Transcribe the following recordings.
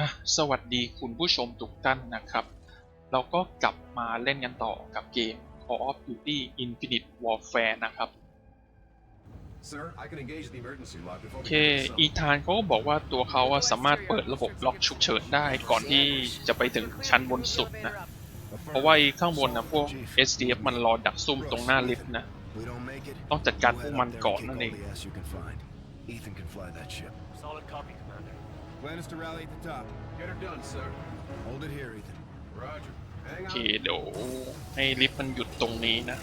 อะสวัสดีคุณผู้ชมทุกท่านนะครับ เราก็กลับมาเล่นกันต่อกับเกม Call of Duty Infinite Warfare นะครับ Sir, I can engage the emergency lock โอ before เค we get to อีธานเขาก็บอกว่าตัวเขาอะสามารถเปิดระบบล็อกฉุกเฉินได้ก่อนที่จะไปถึงชั้นบนสุดนะ เพราะว่าไอ้ข้างบนนะพวก SDF มันรอดักซุ่มตรงหน้าลิฟต์นะ We don't make it. ต้องจัดการพวกมัน Go ก่อน ahead นั่ out น there เอ and ง kick all the ass you can find. Ethan can fly that ship. Solid copy, Commander. Plan is to rally at the top. Get her done, sir. Hold it here, Ethan. Roger. โอ Hang เค on. เดี๋ยวให้ลิฟต์มันหยุดตรงนี้นะ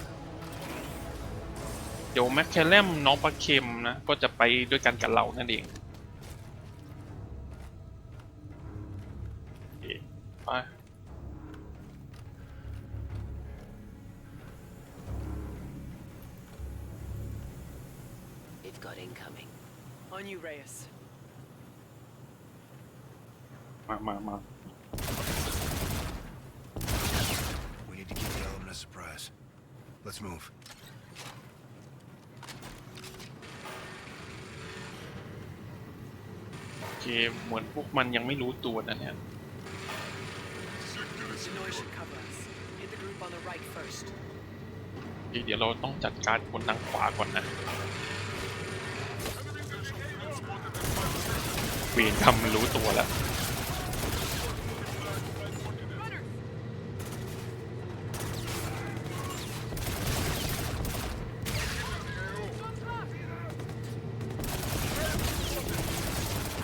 เดี๋ยวแมคแคลเลมน้องปลาเค็มนะ ก็จะไปด้วยกันกับเรานั่นเองโอเคไป They've got incoming. On you, Reyes. มามามา We need to keep the element of surprise. Let's move. โอเคเหมือนพวกมันยังไม่รู้ตัวนะเนี่ย The noise should cover us. Hit the group on the right first. โอเคเดี๋ยวเราต้องจัดการคนทางขวาก่อนนะเวีนทำรู้ตัวแล้ว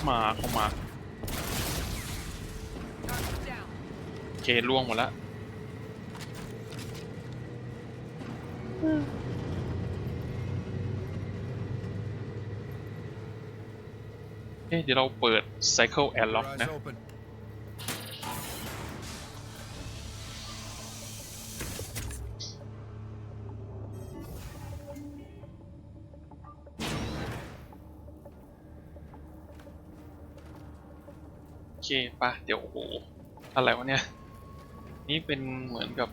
มาเข้ามา โอเค ล่วงหมดแล้วเอ๊ะเดี๋ยวเราเปิด Cycle Airlock นะ โอเคปะเดี๋ยวโอ้โหอะไรวะเนี่ย นี่เป็นเหมือนกับ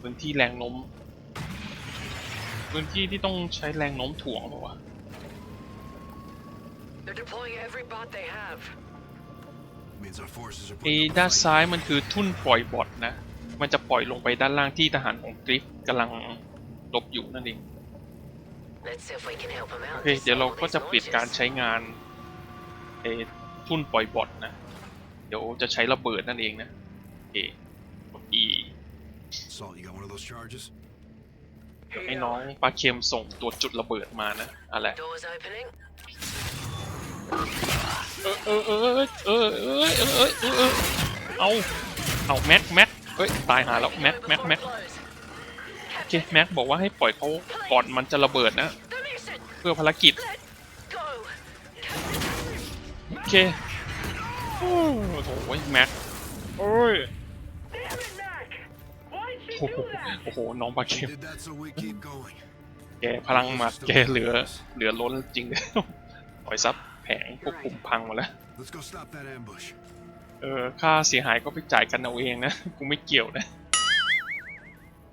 พื้นที่แรงโน้ม พื้นที่ที่ต้องใช้แรงโน้มถ่วงหรอวะ They're deploying every bot they have. Means our forces are ไอ้ putting up a ด้าน fight. ซ้ายมันคือทุ่นปล่อยบอทนะ มันจะปล่อยลงไปด้านล่างที่ทหารของกริฟกำลังหลบอยู่นั่นเอง Let's see if we can help them โอ out. เค เดี๋ยวเราก็จะปิดการ Noises. ใช้งานไอ้ทุ่นปล่อยบอทนะ เดี๋ยวจะใช้ระเบิดนั่นเองนะ โอเคกด E Salt, you got one of those charges? เดี๋ยวให้น้องปลาเค็มส่งตัวจุดระเบิดมานะอะไร Doors opening. เออเออเออเออเออเออเออเออเออเอาเอาแม็กแม็กเฮ้ยตายหาแล้วแม็กแม็กแม็ก Close. โอเค แม็กบอกว่าให้ปล่อยเขาก่อนมันจะระเบิดนะ The mission. เพื่อภารกิจ Let's go. โอเค โอ้โหแม็กโอ้ย โอ้โห น้องปลาเค็มแกพลังหมัดแกเหลือเหลือล้นจริงเลยปล่อยซับแผงควบคุมพังหมดแล้ว เออ ค่าเสียหายก็ไปจ่ายกันเอาเองนะ กูไม่เกี่ยวนะ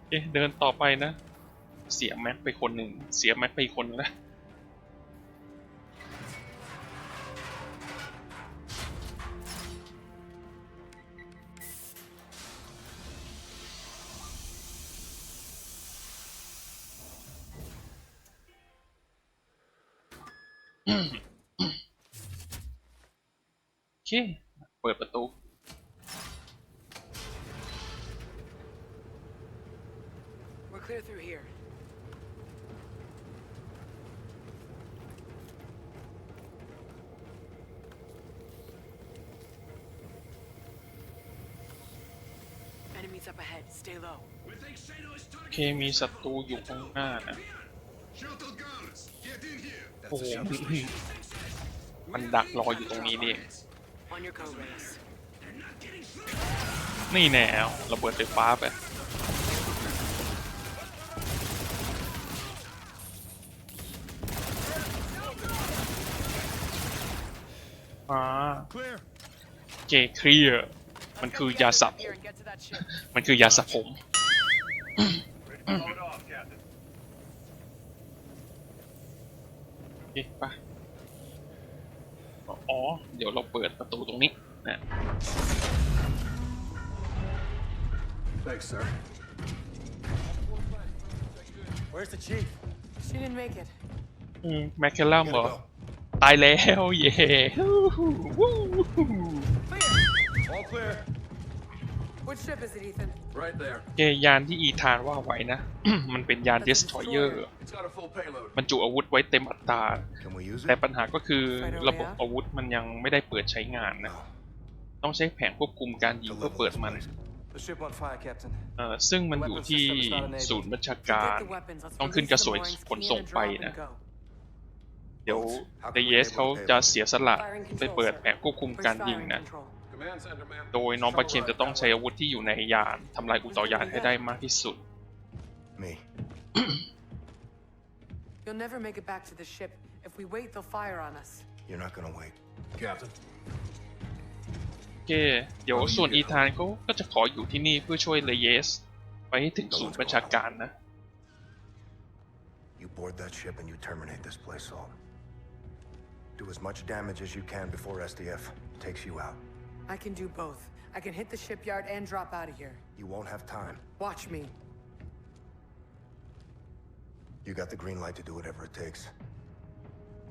เอ๊ะ เดินต่อไปนะ เสียแม็กไปคนหนึ่ง เสียแม็กไปคนนึงนะ โอเคเปิดประตู We're clear through here. Enemies up ahead. Stay low. โอเคมีศัตรูอยู่ข้างหน้านะ Shuttle guns, get in here. โอ้โห That's a shuttle station. มันดักรออยู่ตรงนี้นี่เอง On your go, Reyes. นี่แนวระเบิดไฟฟ้าไป อ่า Clear. เจเคลียร์มันคือยาสับ Here and get to that ship. มันคือยาสระผม Load off, Captain. โอ เคไปโอเคอ๋อ เดี๋ยวเราเปิดประตูตรงนี้นะ Thanks, sir. Where's the chief? She didn't make it. อืมแมคเคลลัม Gotta เหรอ go. ตายแล้ว เย่ฮู้ฮู้วู้ฮู้ All clear. Which ship is it, Ethan? Right there. เกยานที่อีธานว่าไว้นะ มันเป็นยาน destroyer It's got a full payload. บรรจุอาวุธไว้เต็มอัตรา Can we use แต่ it? ปัญหาก็คือระบบอาวุธมันยังไม่ได้เปิดใช้งานนะ No. ต้องใช้แผนควบคุมการยิง To เพื่อ level เปิด this มัน place. The ship on fire, Captain. เอ่อซึ่งมันอยู่ที่ศูนย์บัญชาการ Get the weapons. Let's ต้องขึ้น release กระ the สวย moorings, ขน key in ส่ง and ไป drop and นะ go. เดี๋ยวเดเยสเขาจะเสียสละไปเปิดแผนควบคุม Where's การ fire ยิง and นะ control? Command center, ma'am. โดยน้องประเคนจะต้องใช้อาวุธที่อยู่ในยานทำลายอุตสาหยานให้ได้มากที่สุด Me. You'll never make it back to the ship. If we wait, they'll fire on us. You're not gonna wait. Captain. โอเค เดี๋ยวส่วนอีธานเขาก็จะขออยู่ที่นี่เพื่อช่วยเลเยส ไปให้ถึงศูนย์บัญชาการนะ You board that ship and you terminate this place, Salt. Do as much damage as you can before SDF takes you out. I can do both. I can hit the shipyard and drop out of here. You won't have time. Watch me. You got the green light to do whatever it takes.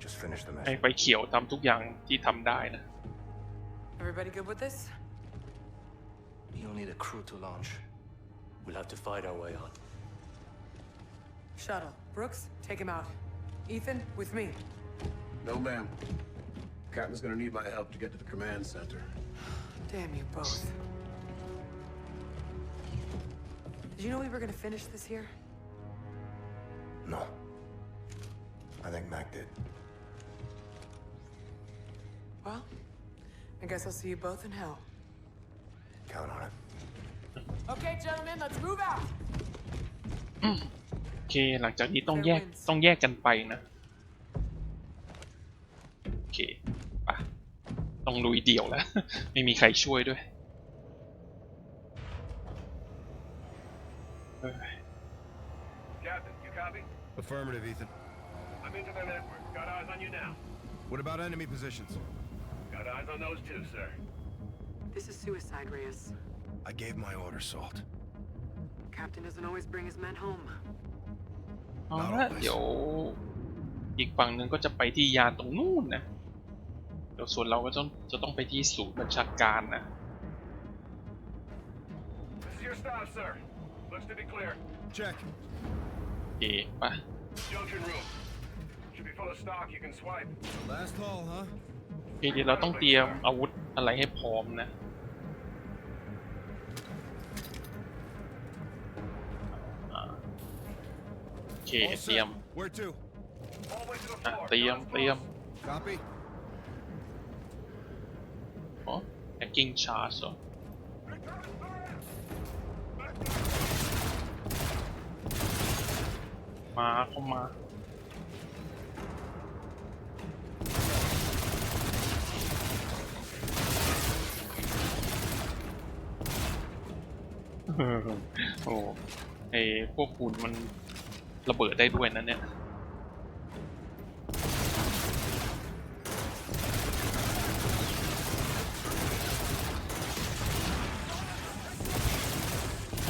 Just finish the ให้ mission. ไฟเขียวทำทุกอย่างที่ทำได้นะ Everybody good with this? We don't need a crew to launch. We'll have to fight our way on. Shuttle. Brooks, take him out. Ethan, with me. No, ma'am. Captain's gonna need my help to get to the command center. Damn you both. Did you know we were gonna finish this here? No. I think Mac did. Well, I guess I'll see you both in hell. Count on it. Okay, gentlemen, let's move out. โอเค หลังจากนี้ต้องแยกต้องแยกกันไปนะ ต้องลุยเดี่ยวแล้ว ไม่มีใครช่วยด้วยเอ้ย Captain, you copy? Affirmative, Ethan. I'm into their network. Got eyes on you now. What about enemy positions? Got eyes on those too, sir. This is suicide, Reyes. I gave my order, Salt. Captain doesn't always bring his men home. เอาละเดี๋ยวอีกฝั่งหนึ่งก็จะไปที่ยานตรงนู้นนะเดี๋ยว ส่วนเราก็ต้องจะต้องไปที่ศูนย์บัญชาการนะ This is your stop, sir. Looks to be clear. Check. โอเคไป Junction room. Should be full of stock you can swipe. Last haul, huh? โอเคเดี๋ยวเราต้องเตรียมอาวุธอะไรให้พร้อมนะอ่าโอเค เตรียม Where to? All the way to the อะ floor. เตรียมเตรียม Copy. อ๋อ hacking charge หรอมาเข้ามาโอ้ไอพวกคุณมันระเบิดได้ด้วยนะเนี่ย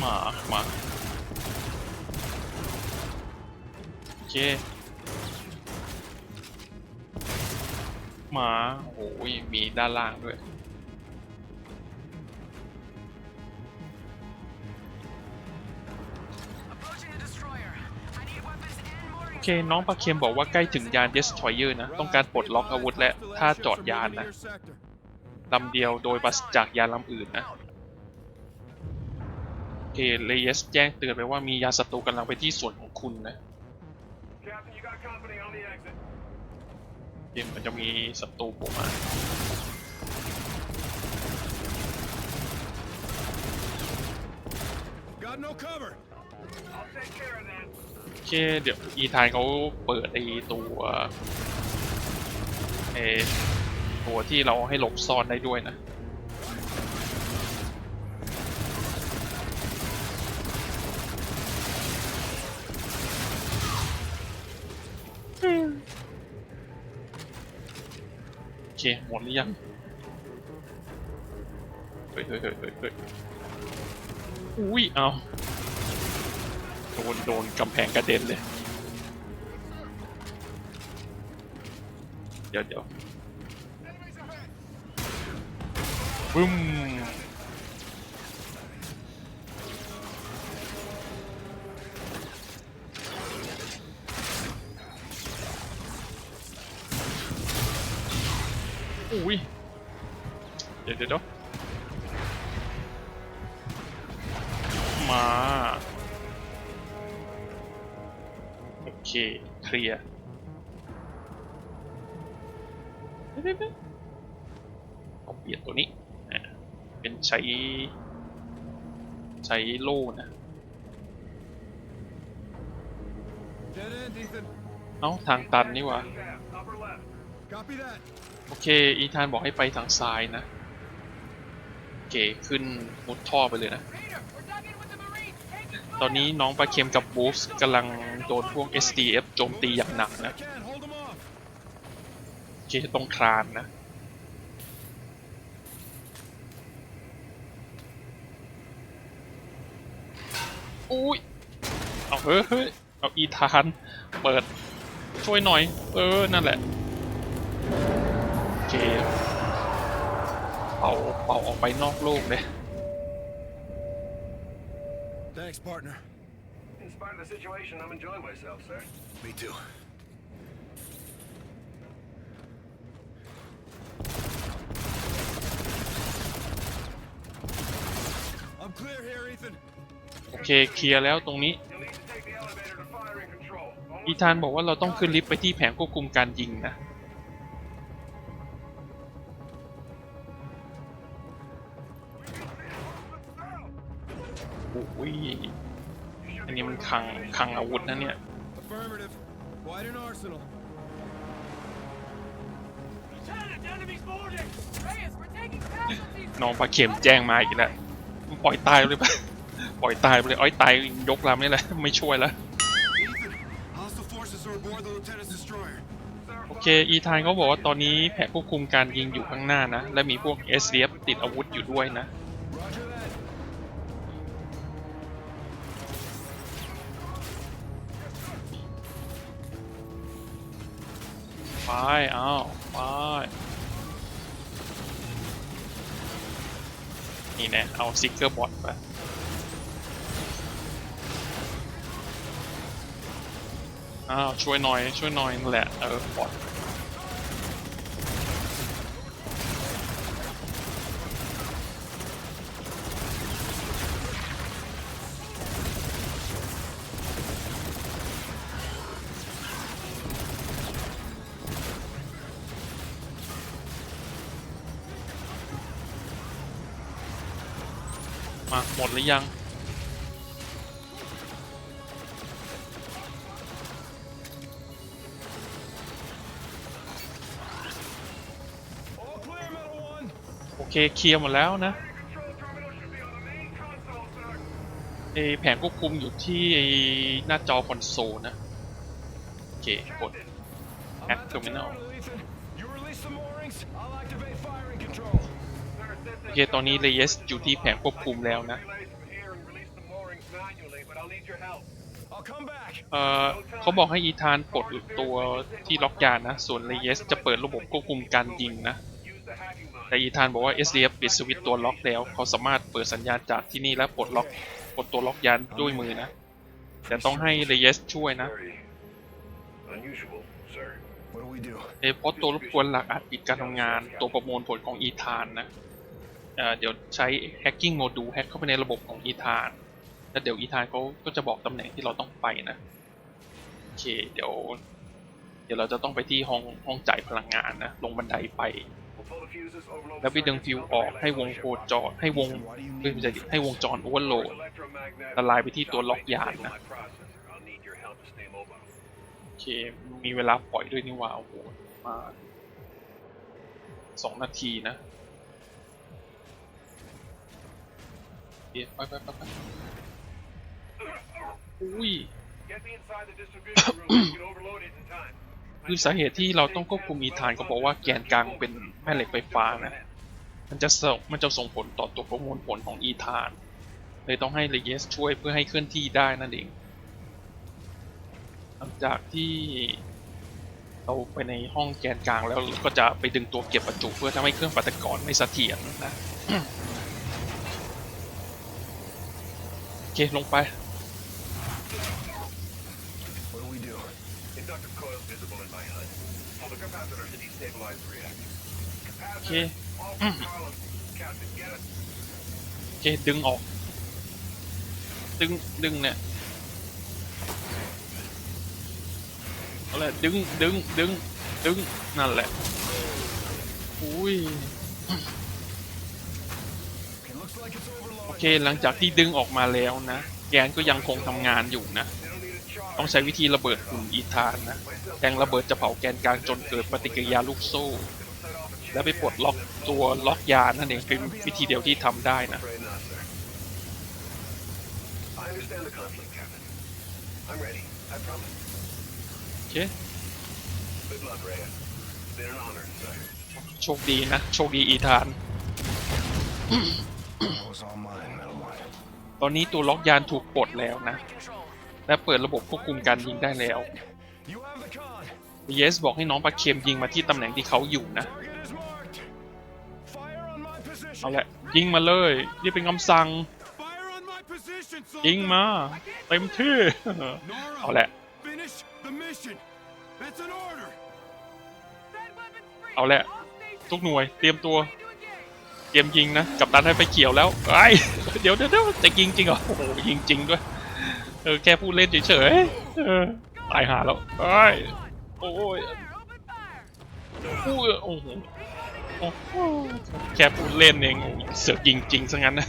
มามา โอเคมาโอ้ยมีด้านล่างด้วย โอเค น้องปลาเค็มบอกว่าใกล้ถึงยาน Destroyer นะ ต้องการปลดล็อกอาวุธและถ้าจอดยานนะลำเดียวโดยปราศจากยานลำอื่นนะโอเคเลเยสแจ้งเตือนไปว่ามียาศัตรูกำลังไปที่ส่วนของคุณนะ Captain, you got company on the exit. เกมมันจะมีศัตรูโผล่มา Got no cover. I'll take care of that. โอเคเดี๋ยวอีธานเขาเปิดไอตัวไอตัวที่เราให้หลบซ่อนได้ด้วยนะ เคหมดหรือยังเฮ้ยเฮ้ยเฮ้ยเฮ้ยเฮ้ยอุ้ยเอาโดนโดนกำแพงกระเด็นเลย เดี๋ยวเดี๋ยวบึ้ม อุ้ยเดี๋ยวเดี๋ยวเดี๋ยวมาโอเคเคลียร์เดี๋ยวเดี๋ยวเดี๋ยวเอาเปลี่ยนตัวนี้อะเป็นใช้ใช้โล่นะ Dead end, Ethan. เอ้าทางตันนี่หวะ โอเค อีธานบอกให้ไปทางซ้ายนะ โอเค ขึ้นมุดท่อไปเลยนะ ตอนนี้น้องปลาเค็มกับบูฟส์กำลังโดนพวก SDF โจมตีอย่างหนักนะ โอเคต้องคลานนะอุ้ย เอาเฮ้ย เอาอีธาน เปิด ช่วยหน่อย เออ นั่นแหละ เคเป่าเป่าออกไปนอกโลกเลย Thanks, partner. In spite of the situation, I'm enjoying myself, sir. Me too. I'm clear here, Ethan. โอเค เคลียร์แล้วตรงนี้ You'll need to take the elevator to firing control. อีธานบอกว่าเราต้องขึ้นลิฟต์ไปที่แผงควบคุมการยิงนะ นนี้มันคลังคลังอาวุธนะเนี่ย Affirmative. Quite an arsenal. Lieutenant, enemy's boarding! Reyes, we're taking casualties! น้องปลาเข็มแจ้งมาอีกแล้วปล่อยตายเลยปะปล่อยตายไปเลยอ้อยตายยกลำนี่แหละ ไม่ช่วยแล้ว Ethan, hostile forces are aboard the lieutenant's destroyer. โอเค อีธานเขาบอกว่าตอนนี้แผงควบคุมการยิงอยู่ข้างหน้านะ และมีพวก SDF ติดอาวุธอยู่ด้วยนะ ไปเอาไปนี่แน่เอาซิกเกอร์บอทไปอ้าวช่วยหน่อยช่วยหน่อยนั่นแหละเออบอท มาหมดหรือยัง โอเคเคลียร์หมดแล้วนะไอแผงควบคุมอยู่ที่หน้าจอคอนโซลนะ โอเค กด Act Terminal โอเคตอนนี้เลเยสอยู่ที่แผงควบคุมแล้วนะ Relay from here and release the moorings manually, but I'll need your help. I'll come back. เอ่อเขาบอกให้อีธานปลดตัวที่ล็อกยานนะ ส่วนเลเยสจะเปิดระบบควบคุมการยิงนะ Use the hacking mod. แต่อีธานบอกว่า SDF ปิดสวิตช์ตัวล็อกแล้ว เขาสามารถเปิดสัญญาณจากที่นี่และปลดล็อกปลดตัวล็อกยานด้วยมือนะ แต่ต้องให้เลเยสช่วยนะ Very unusual, sir. What do we do? เอยเพราะตัวรบกวนหลักอาจปิดการทำงานตัวประมวลผลของอีธานนะ เเดี๋ยวใช้ hacking module แฮกเข้าไปในระบบของอีธานแล้วเดี๋ยวอีธานเขาก็จะบอกตำแหน่งที่เราต้องไปนะโอเคเดี๋ยว เดี๋ยวเราจะต้องไปที่ห้องห้องจ่ายพลังงานนะ ลงบันไดไป แล้วไปดึงฟิวออกให้วงโคจรให้วงไม่ใช่ให้วงจรโอเวอร์โหลดละลายไปที่ตัวล็อกยานนะโอเคมีเวลาปล่อยด้วยนี่ว่าโอ้โหมาสองนาทีนะ เดี๋ยวไปไปไปไปอุ้ย Get me inside the distribution room so we can overload it in time. I คือสาเหตุที่เราต้องควบคุมอีธานก็เพราะว่าแกนกลางเป็นแม่เหล็กไฟฟ้านะ มันจะส่งมันจะส่งผลต่อตัวประมวลผลของอีธาน เลยต้องให้เลเยสช่วยเพื่อให้เคลื่อนที่ได้นั่นเอง หลังจากที่เราไปในห้องแกนกลางแล้วก็จะไปดึงตัวเก็บประจุเพื่อทำให้เครื่องปฏิกรณ์ไม่เสถียรนะ โอ เคลงไป What do we do? Inductive coil visible in my HUD. Pull the capacitor to destabilize the reactor. Okay. Capacitor, all four columns. Captain, get it? โอเคดึงออก ดึง ดึงเนี่ยเอาแหละดึง ดึง ดึง ดึง นั่นแหละ อุ้ย เคหลังจากที่ดึงออกมาแล้วนะ แกนก็ยังคงทำงานอยู่นะ ต้องใช้วิธีระเบิดกลุ่มอีธานนะแรงระเบิดจะเผาแกนกลางจนเกิดปฏิกิริยาลูกโซ่ และไปปลดล็อกตัวล็อกยานั่นเองเป็นวิธีเดียวที่ทำได้นะโอเคโชคดีนะ โชคดีอีธาน That was all mine, ตอนนี้ตัวล็อกยานถูกปลดแล้วนะ และเปิดระบบควบคุมการยิงได้แล้วเยสบอกให้น้องปลาเค็มยิงมาที่ตำแหน่งที่เขาอยู่นะ เอาละยิงมาเลยนี่เป็นคำสั่ง ยิงมาเต็มที่เอาละเอาละทุกหน่วยเตรียมตัว เตรียมยิงนะกับตันให้ไฟเขียวแล้วไอ้เดี๋ยวเดี๋ยวจะยิงจริงเหรอโอ้โหยิงจริงด้วยเออแค่พูดเล่นเฉยๆตายหาแล้วไอ้โอ้ยโอ้โหโอ้โหแค่พูดเล่นเองเสือกยิงจริงซะงั้นนะ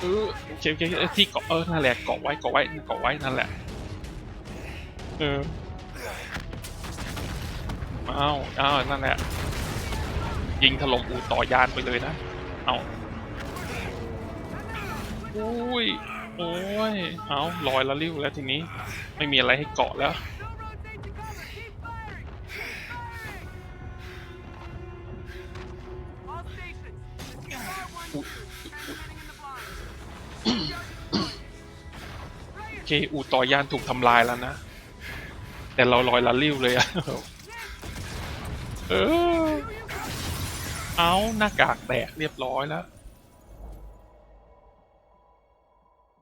เออโอเคโอเคที่เกาะเออนั่นแหละเกาะไว้เกาะไว้เกาะไว้นั่นแหละเอออ้าวอ้าวนั่นแหละ ยิงถล่มอูต่อยานไปเลยนะ เอาอุ้ย โอ้ย เอาลอยละลิ้วแล้วทีนี้ ไม่มีอะไรให้เกาะแล้ว โอเค อูต่อยานถูกทำลายแล้วนะ แต่เราลอยละลิ้วเลยอะเออ เอาหน้ากากแตกเรียบร้อยแล้ว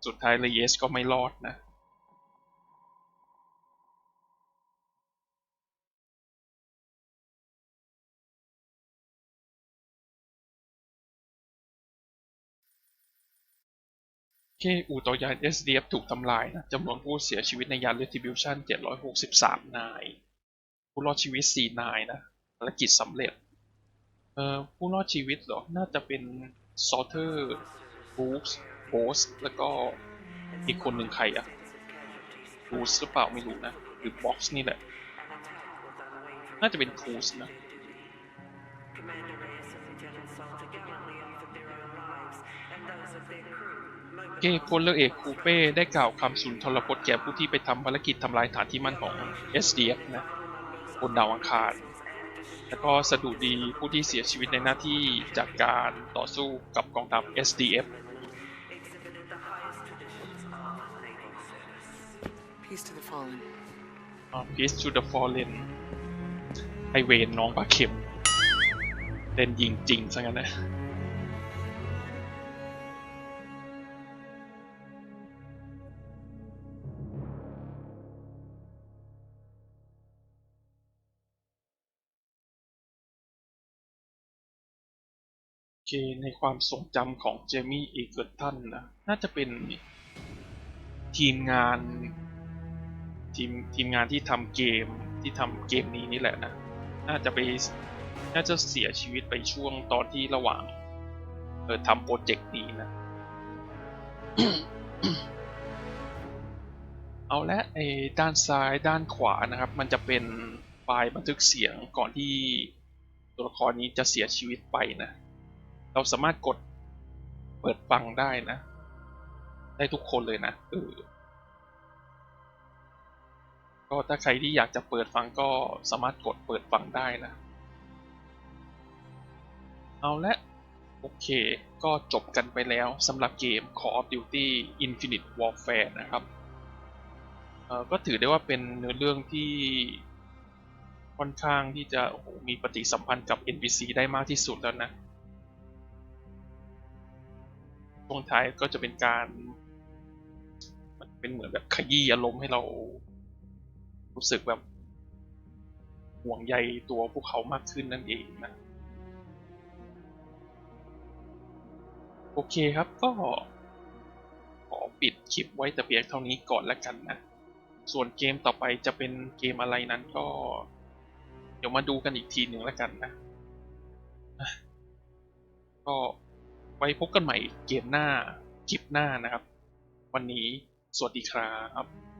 สุดท้ายเลยเยสก็ไม่รอดนะเคอู่ต่อยาน SDF ถูกทำลายนะจำนวนผู้เสียชีวิตในยาน Retribution 763 นาย ผู้รอดชีวิต 4 นายนะภารกิจสำเร็จ เอ่อผู้รอดชีวิตเหรอ น่าจะเป็นซอเทอร์บูสโบสแล้วก็อีกคนหนึ่งใครอะบูสหรือเปล่าไม่รู้นะ หรือบ็อกซ์นี่แหละ น่าจะเป็นคูสนะเก้พลเรือเอกคูเป้ได้กล่าวคำสุนทรพจน์แก่ผู้ที่ไปทำภารกิจทำลายฐานที่มั่นของ SDF นะบนดาวอังคาร แล้วก็สดุดีผู้ที่เสียชีวิตในหน้าที่จากการต่อสู้กับกองทัพ SDF Exhibited the highest traditions of naval service. Peace to the fallen. Peace to the Fallen ไอเวนน้องปลาเข็มเล่นยิงจริงซะงั้นนะ ในความทรงจำของเจมี่เอเกิร์ตันนะ น่าจะเป็นทีมงานทีมทีมงานที่ทำเกมที่ทำเกมนี้นี่แหละนะ น่าจะไปน่าจะเสียชีวิตไปช่วงตอนที่ระหว่างเออทำโปรเจกต์นี้นะ เอาละไอ้ด้านซ้ายด้านขวานะครับ มันจะเป็นไฟล์บันทึกเสียงก่อนที่ตัวละครนี้จะเสียชีวิตไปนะ เราสามารถกดเปิดฟังได้นะ ได้ทุกคนเลยนะเออก็ถ้าใครที่อยากจะเปิดฟังก็สามารถกดเปิดฟังได้นะ เอาละโอเค ก็จบกันไปแล้วสำหรับเกม Call of Duty Infinite Warfare นะครับ ก็ถือได้ว่าเป็นเนื้อเรื่องที่ค่อนข้างที่จะมีปฏิสัมพันธ์กับ NPC ได้มากที่สุดแล้วนะ ช่วงท้ายก็จะเป็นการมันเป็นเหมือนแบบขยี้อารมณ์ให้เรา รู้สึกแบบห่วงใยตัวพวกเขามากขึ้นนั่นเองนะ โอเคครับก็ ขอปิดคลิปไว้แต่เพียงเท่านี้ก่อนแล้วกันนะ ส่วนเกมต่อไปจะเป็นเกมอะไรนั้นก็ เดี๋ยวมาดูกันอีกทีหนึ่งแล้วกันนะอะก็ ไว้พบกันใหม่เกมหน้าคลิปหน้านะครับ วันนี้สวัสดีครับ